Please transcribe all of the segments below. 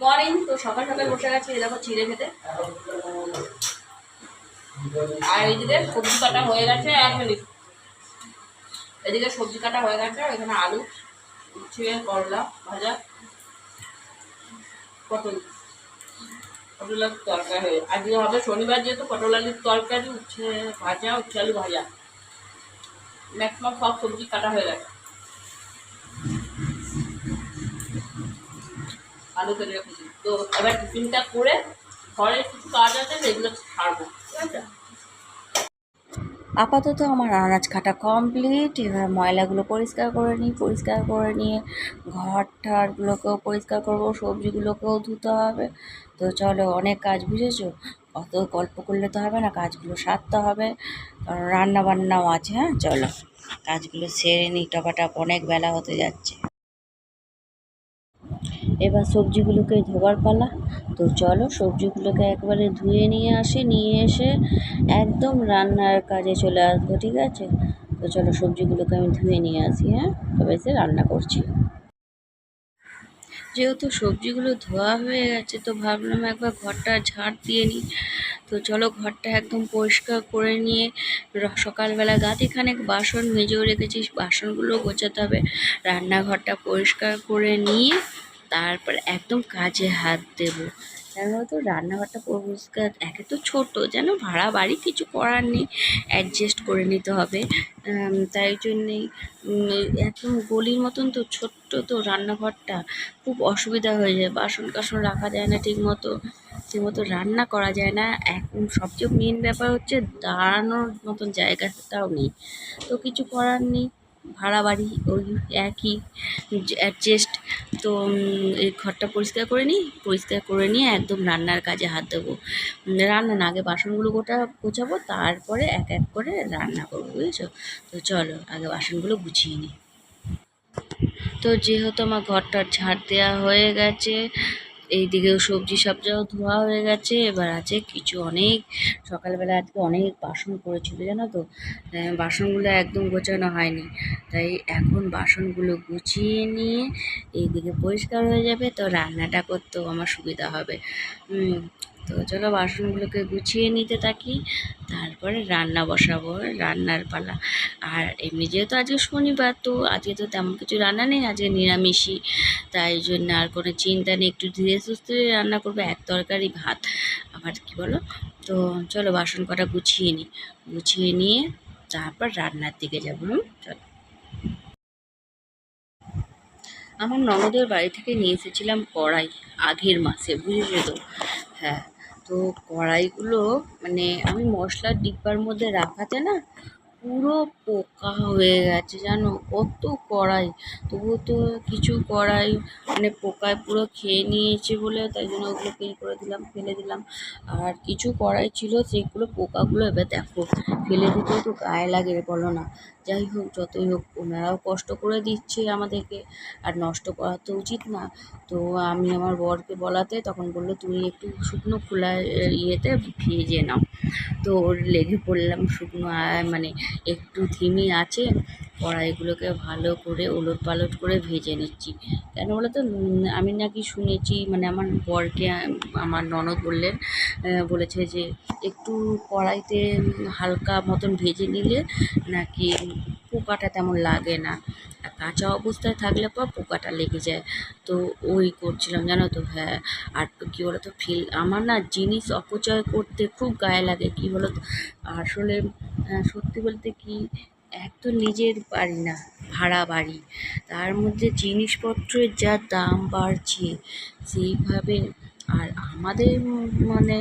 Morning, তো সকাল সকাল বসে গেছে দেখো চিড়ে খেতে। আর এইদিকে সবজি কাটা হয়ে গেছে, এক মিনিট। এদিকে সবজি কাটা হয়ে গেছে, এখানে আলু, উচ্ছে, করলা ভাজা, পটল। পটল আলুর তরকারি আজকে হবে শনিবার যেহেতু পটল আলুর তরকারি, উচ্ছে ভাজা, উচ্ছে আলু ভাজা। ম্যাক্সিমাম সব সবজি কাটা হয়ে গেছে। আলু কেটে রেখেছি তো এবার টিফিনটা করে ঘরে কিছু কাজ আছে, সেগুলো ছাড়বো আপাতত আমার আনাজ কাটা কমপ্লিট এবার ময়লাগুলো পরিষ্কার করে নিই, পরিষ্কার করে নিয়ে ঘর ঠারগুলোকেও পরিষ্কার করব, সবজিগুলোকেও ধুতে হবে। তো চলো, অনেক কাজ বুঝেছ? অত গল্প করলে তো হবে না, কাজগুলো সারতে হবে। কারণ রান্না বান্নাও আছে হ্যাঁ? চলো, কাজগুলো সেরে নিই, টপাটপ অনেক বেলা হতে যাচ্ছে। এবার সবজিগুলোকে ধোবার পালা। তো চলো সবজিগুলোকে একবারে ধুয়ে নিয়ে আসি, নিয়ে এসে একদম রান্নার কাজে চলে আসব, ঠিক আছে? তো চলো সবজিগুলোকে আমি ধুয়ে নিয়ে আসি হ্যাঁ? তবে এসে রান্না করছি। যেহেতু সবজিগুলো ধোয়া হয়ে গেছে, তো ভাবলাম একবার ঘরটা ঝাড় দিয়ে নিই। তো চলো ঘরটা একদম পরিষ্কার করে নিয়ে সকালবেলা গাতিখানেক বাসন মেজেও রেখেছি, বাসনগুলো গোছাতে হবে। রান্নাঘরটা পরিষ্কার করে নিয়ে তারপর একদম কাজে হাত দেবো। কেন তো রান্নাঘরটা পরিষ্কার, একে তো ছোটো, যেন ভাড়া বাড়ি কিছু করার নেই অ্যাডজাস্ট করে নিতে হবে। তাই জন্যেই একদম গলির মতন তো ছোট্ট তো রান্নাঘরটা, খুব অসুবিধা হয়ে যায়। বাসন কাসন রাখা যায় না ঠিক মতো ঠিক মতো রান্না করা যায় না। এখন সবচেয়ে মেন ব্যাপার হচ্ছে দাঁড়ানোর মতন জায়গাটাও নেই। তো কিছু করার নেই। ভাড়া বাড়ি, ওই একই অ্যাডজাস্ট তো এই ঘরটা পরিষ্কার করে নিই, পরিষ্কার করে নিয়ে একদম রান্নার কাজে হাত দেবো। রান্না না, আগে বাসনগুলো গোটা গোছাবো, তারপরে এক এক করে রান্না করব, বুঝেছ? তো চলো, আগে বাসনগুলো গুছিয়ে নিই। তো যেহেতু আমার ঘরটা ঝাড় দেওয়া হয়ে গেছে এইদিকেও সবজি সবজাও ধোয়া হয়ে গেছে। এবার আছে কিছু অনেক, সকালবেলা আজকে অনেক বাসন করেছিল, জানো তো? বাসনগুলো একদম গোছানো হয়নি। তাই এখন বাসনগুলো গুছিয়ে নিয়ে এইদিকে পরিষ্কার হয়ে যাবে, তো রান্নাটা করতেও আমার সুবিধা হবে। তো চলো বাসনগুলোকে গুছিয়ে নিতে থাকি, তারপরে রান্না বসাবো, রান্নার পালা। আর এমনি যেহেতু আজকে শনিবার, তো আজকে তো তেমন কিছু রান্না নেই, আজকে নিরামিষই। তাই জন্য আর কোনো চিন্তা নেই, একটু ধীরে সুস্থে রান্না করব, এক তরকারি ভাত। আবার কি বলো? তো চলো বাসন কটা গুছিয়ে নিই গুছিয়ে নিয়ে তারপর রান্নার দিকে যাব চলো। আমার ননদের বাড়ি থেকে নিয়ে এসেছিলাম কড়াই, আগের মাসে, বুঝেছ তো? হ্যাঁ। তো কড়াইগুলো মানে আমি মশলার ডিব্বার মধ্যে রাখাতে না পুরো পোকা হয়ে গেছে, জানো? কত কড়াই। তবুও তো কিছু কড়াই মানে পোকায় পুরো খেয়ে নিয়েছে বলে, তাই জন্য ওগুলো বের করে দিলাম, ফেলে দিলাম। আর কিছু কড়াই ছিল সেগুলো পোকাগুলো এবার দেখো, ফেলে দিতেও তো গায়ে লাগে বলো না। যাই হোক, যতই হোক, ওনারাও কষ্ট করে দিচ্ছে আমাদেরকে, আর নষ্ট করা তো উচিত না। তো আমি আমার বরকে বলাতে, তখন বলল, তুমি একটু শুকনো খোলা ইয়েতে ভেজে নাও। তো ওর লেগে পড়লাম শুকনো মানে একটু ধিমি আছে, কড়াইগুলোকে ভালো করে ওলট পালট করে ভেজে নিচ্ছি। কেন বলো তো আমি নাকি শুনেছি মানে আমার বরকে, আমার ননদ বললেন বলেছে যে একটু কড়াইতে হালকা মতন ভেজে নিলে নাকি পোকাটা তেমন লাগে না। আর কাঁচা অবস্থায় থাকলে পর পোকাটা লেগে যায়। তো ওই করছিলাম, জানো তো? হ্যাঁ। আর কী বলো তো ফিল, আমার না জিনিস অপচয় করতে খুব গায়ে লাগে, কী বলো তো আসলে সত্যি বলতে কি, এক তো নিজের বাড়ি না, ভাড়া বাড়ি। তার মধ্যে জিনিসপত্রের যা দাম বাড়ছে, সেইভাবে আর আমাদের মানে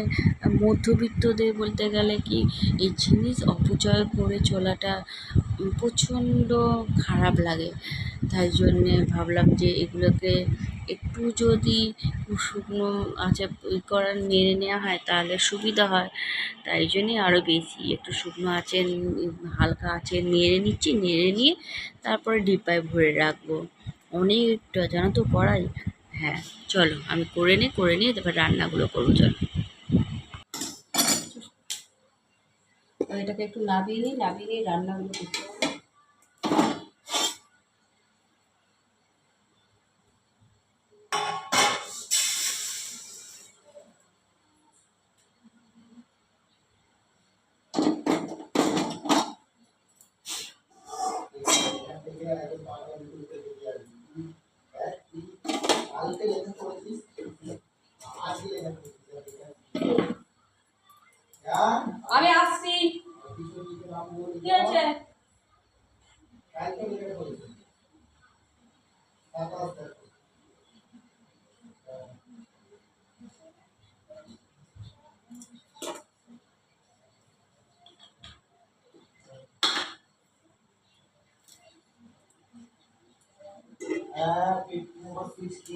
মধ্যবিত্তদের বলতে গেলে কি, এই জিনিস অপচয় করে চলাটা প্রচণ্ড খারাপ লাগে। তাই জন্যে ভাবলাম যে এগুলোকে একটু যদি শুকনো আঁচে ই করা, নেড়ে নেওয়া হয় তাহলে সুবিধা হয়। তাই জন্যে আরও বেশি একটু শুকনো আঁচে, হালকা আঁচে নেড়ে নিচ্ছি, নেড়ে নিয়ে তারপরে ডিব্বায় ভরে রাখব। অনেকটা, জানো তো কড়াই? হ্যাঁ চলো আমি করে নিই করে নিয়ে তারপর রান্নাগুলো করব, চলো। এটাকে একটু নাবিয়ে নিই, নাবিয়ে নিয়ে রান্নাগুলো করতে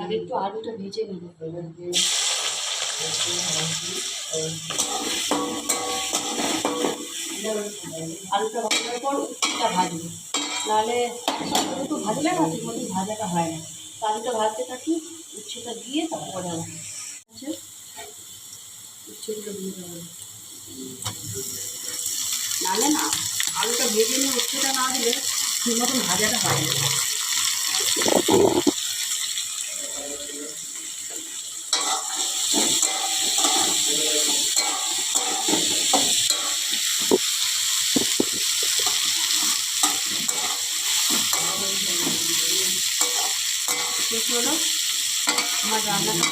अब तो आलू तो नीचे नहीं। আলুটা ভাজার পর উচ্ছেটা ভাজবো নাহলে একটু ভাজলে না ঠিক মতো ভাজাটা হয় না তো আলুটা ভাজতে থাকি উচ্ছেটা দিয়ে তারপরে আচ্ছা উচ্ছেগুলো দিয়ে দেবো নাহলে না আলুটা ভেজে নিয়ে উচ্ছেটা না দিলে ঠিক মতন ভাজাটা হয় না হলো। আমার রান্নাটা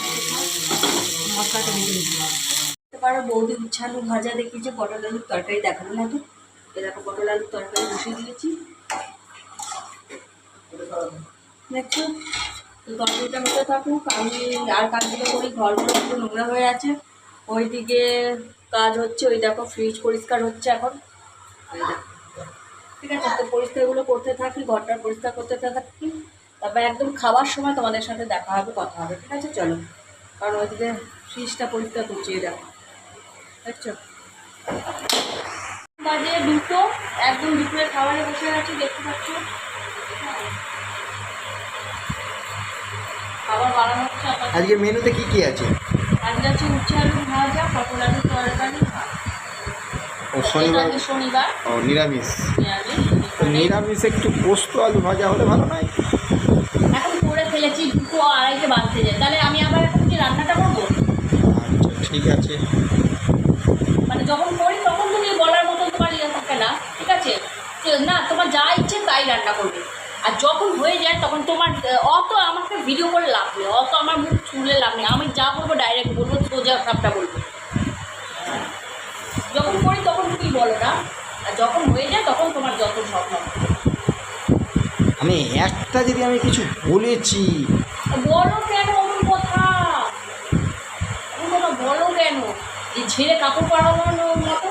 মশলাটা ভেজে নিতে পারো বৌদি উচ্ছে আলু ভাজা দেখিয়েছে, পটল আলুর তরকারি দেখানো না তো দেখো, পটল আলুর তরকারি বসিয়ে দিয়েছি। দেখছ? তো তরকারিটা হতে থাকুক, আমি আর কাজগুলো করি, ঘরগুলো একটু নোংরা হয়ে আছে। ওইদিকে কাজ হচ্ছে, ওই দেখো ফ্রিজ পরিষ্কার হচ্ছে এখন। ঠিক আছে, তো পরিষ্কারগুলো করতে থাকি, ঘরটা পরিষ্কার করতে থাকি। তারপর একদম খাবার সময় তোমাদের সাথে দেখা হবে কথা হবে ঠিক আছে? চলো। কারণ ওইদিকে ফ্রিজটা পরিষ্কার করছি দেখো। দেখছ? বাজে দুটো একদম দুপুরে খাবারে বসে গেছি দেখতে পাচ্ছ? খাবার বানানো হচ্ছে। আজকে মেনুতে কি কি আছে? আজকে আছে উচ্ছে আলু ভাজা পটল আলু তরকারি। ও শনিবার? শনিবার। ও নিরামিষ। নিরামিষ। একটু পোস্ত আলু ভাজা হলে ভালো নয় ফেলেছি দুটো আড়াইটে বাজতে যায়। তাহলে আমি আবার এখন কি রান্নাটা করব? আচ্ছা ঠিক আছে। মানে যখন করি তখন তুমি বলার মতো তোমার ইয়ে থাকে না ঠিক আছে? না তোমার যা ইচ্ছে তাই রান্না করবে। আর যখন হয়ে যায় তখন তোমার অত আমাকে ভিডিও করে লাভ নেই অত আমার মুখ ছুলে লাভ নেই। আমি যা বলব ডাইরেক্ট বলব সোজা সবটা বলব। যখন করি তখন তুমি বলো না? আর যখন হয়ে যায় তখন তোমার যত স্বপ্ন আমি একটা যদি আমি কিছু বলেছি। বলো কেন অমন কথা? কথা বলো কেন? যে ছেড়ে কাপড় পরানোর মতো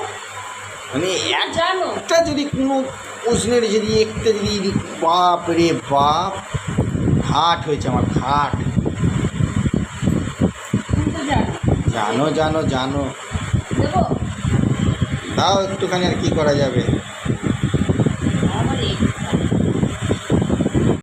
মানে জানো। একটা যদি কোনো প্রশ্নের যদি একটা যদি বাপ রে বাপ ঘাট হয়েছে আমার ঘাট। জানো। জানো জানো তাও একটুখানি আর কি করা যাবে।